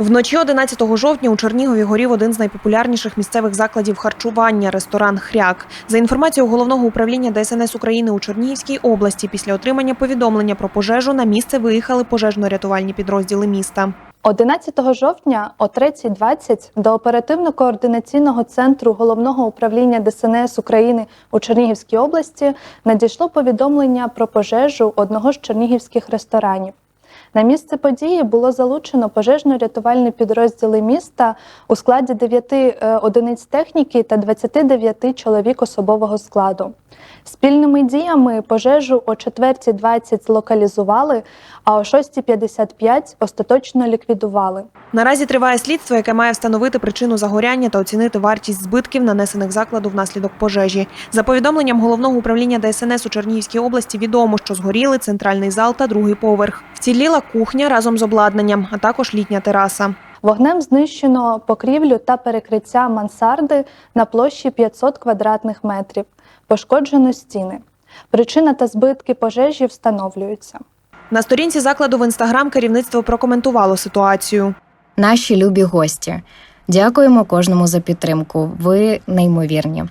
Вночі 11 жовтня у Чернігові горів один з найпопулярніших місцевих закладів харчування ресторан Хряк. За інформацією головного управління ДСНС України у Чернігівській області, після отримання повідомлення про пожежу на місце виїхали пожежно-рятувальні підрозділи міста. 11 жовтня о 3.20 до оперативно-координаційного центру головного управління ДСНС України у Чернігівській області надійшло повідомлення про пожежу одного з чернігівських ресторанів. На місце події було залучено пожежно-рятувальні підрозділи міста у складі 9 е, одиниць техніки та 29 чоловік особового складу. Спільними діями пожежу о 4.20 злокалізували, а о 6.55 остаточно ліквідували. Наразі триває слідство, яке має встановити причину загоряння та оцінити вартість збитків, нанесених закладу внаслідок пожежі. За повідомленням головного управління ДСНС у Чернігівській області відомо, що згоріли центральний зал та другий поверх. Вціліла кухня разом з обладнанням, а також літня тераса. Вогнем знищено покрівлю та перекриття мансарди на площі 500 квадратних метрів. Пошкоджено стіни. Причина та збитки пожежі встановлюються. На сторінці закладу в інстаграм керівництво прокоментувало ситуацію. Наші любі гості. Дякуємо кожному за підтримку. Ви неймовірні.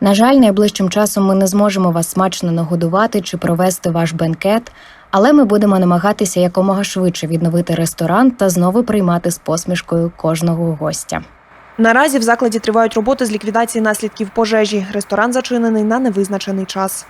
На жаль, найближчим часом ми не зможемо вас смачно нагодувати чи провести ваш бенкет, але ми будемо намагатися якомога швидше відновити ресторан та знову приймати з посмішкою кожного гостя. Наразі в закладі тривають роботи з ліквідації наслідків пожежі. Ресторан зачинений на невизначений час.